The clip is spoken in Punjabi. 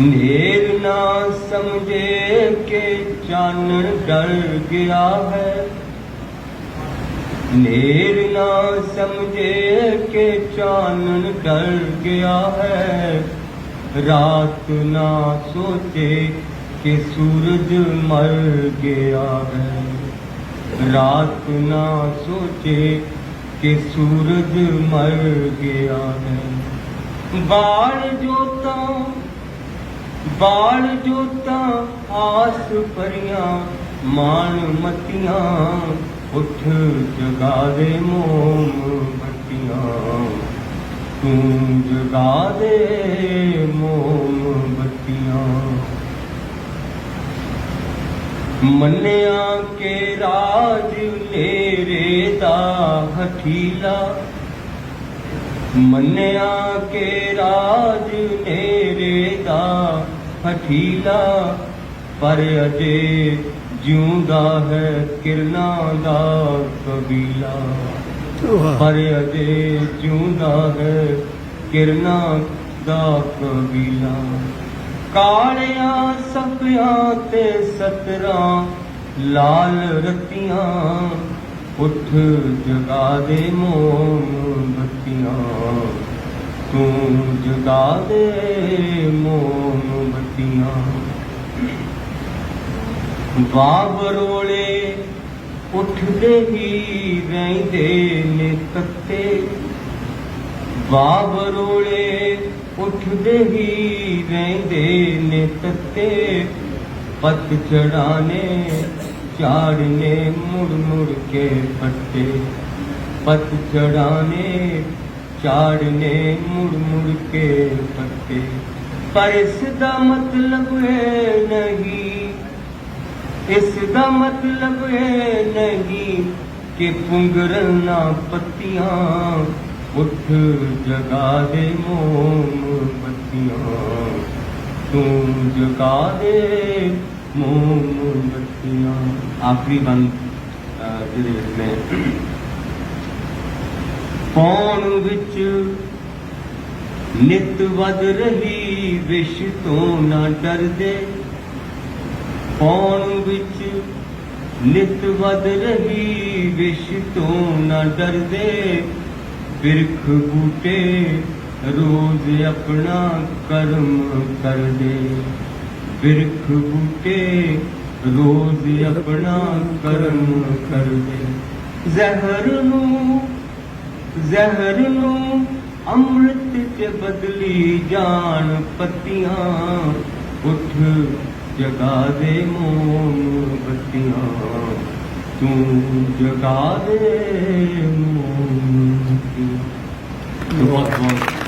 ਨੇਰ ਨਾ ਸਮਝੇ ਕਿ ਚਾਨਣ ਡਰ ਗਿਆ ਹੈ। ਨੇਰ ਨਾ ਸਮਝੇ ਕਿ ਚਾਨਣ ਡਰ ਗਿਆ ਹੈ। ਰਾਤ ਨਾ ਸੋਚੇ ਕਿ ਸੂਰਜ ਮਰ ਗਿਆ ਹੈ। ਰਾਤ ਨਾ ਸੋਚੇ ਕਿ ਸੂਰਜ ਮਰ ਗਿਆ ਹੈ। ਬਾਲ ਜੋਤਾਂ ਬਾਲ ਜੋਤਾਂ ਆਸ ਭਰੀਆਂ ਮਾਨ ਮਤੀਆਂ, ਉੱਠ ਜਗਾ ਦੇ ਮੋਮ ਬੱਤੀਆਂ। ਤੂੰ ਜਗਾ ਦੇ ਮੋਮ ਬੱਤੀਆਂ। ਮੰਨਿਆ ਕੇ ਰਾਜ ਨੇਰੇ ਦਾ ਹਠੀਲਾ ਮੰਨਿਆ ਕੇ ਰਾਜ ਨੇਰੇ ਦਾ ਹਠੀਲਾ ਪਰ ਅਜੇ ਜਿਉਂਦਾ ਹੈ ਕਿਰਨਾਂ ਦਾ ਕਬੀਲਾ। ਪਰ ਅਜੇ ਜਿਉਂਦਾ ਹੈ ਕਿਰਨਾਂ ਦਾ ਕਬੀਲਾ। ਕਾਲਿਆਂ ਸਪਿਆਂ ਤੇ ਸਤਰਾਂ ਲਾਲ ਰਤੀਆਂ ਉੱਠ ਜਗਾ ਦੇ ਮੋਮ ਬੱਤੀਆਂ ਤੂੰ ਜਗਾ ਦੇ ਮੋਮ ਬੱਤੀਆਂ ਬਾਬਰੋਲੇ ਉੱਠਦੇ ਹੀ ਰਹਿੰਦੇ ਨੇ ਤੱਤੇ। ਬਾਬਰੋਲੇ ਉੱਠਦੇ ਹੀ ਰਹਿੰਦੇ ਨੇ ਤੱਤੇ। ਪਤ ਚੜਾਣੇ ਝਾੜਨੇ ਮੁੜ ਮੁੜ ਕੇ ਪੱਤੇ। ਪਤ ਚੜਾਣੇ ਝਾੜਨੇ ਮੁੜ ਮੁੜ ਕੇ ਪੱਤੇ ਪਰ ਇਸ ਦਾ ਮਤਲਬ ਹੈ ਨਹੀਂ, ਇਸ ਦਾ ਮਤਲਬ ਹੈ ਨਹੀਂ ਕਿ ਪੁੰਗਰਨਾ ਪੱਤੀਆਂ ਉੱਠ ਜਗਾ ਦੇ ਮੋਮਬੱਤੀਆਂ ਤੂੰ ਜਗਾ ਦੇ ਮੋਮਬੱਤੀਆਂ ਆਖਰੀ ਬੰਦ ਜਿਹੜੇ ਮੈਂ ਪੌਣ ਵਿੱਚ ਨਿਤ ਵਧ ਰਹੀ ਵਿਸ਼ ਤੋਂ ਨਾ ਡਰਦੇ? ਪੌਣ ਵਿੱਚ ਨਿਤ ਵਧ ਰਹੀ ਵਿਸ਼ ਤੋਂ ਨਾ ਡਰਦੇ? ਬਿਰਖ ਬੂਟੇ ਰੋਜ਼ ਆਪਣਾ ਕਰਮ ਕਰਦੇ। ਬਿਰਖ ਬੂਟੇ ਰੋਜ਼ ਆਪਣਾ ਕਰਮ ਕਰਦੇ। ਜ਼ਹਿਰ ਨੂੰ ਜ਼ਹਿਰ ਨੂੰ ਅੰਮ੍ਰਿਤ ਚ ਬਦਲੀ ਜਾਣ ਪੱਤੀਆਂ, ਉੱਠ ਜਗਾ ਦੇ ਮੋਮ ਬੱਤੀਆਂ ਤੂੰ ਜਗਾ ਦੇ ਮੋਮ ਬੱਤੀਆਂ ਬਹੁਤ ਬਹੁਤ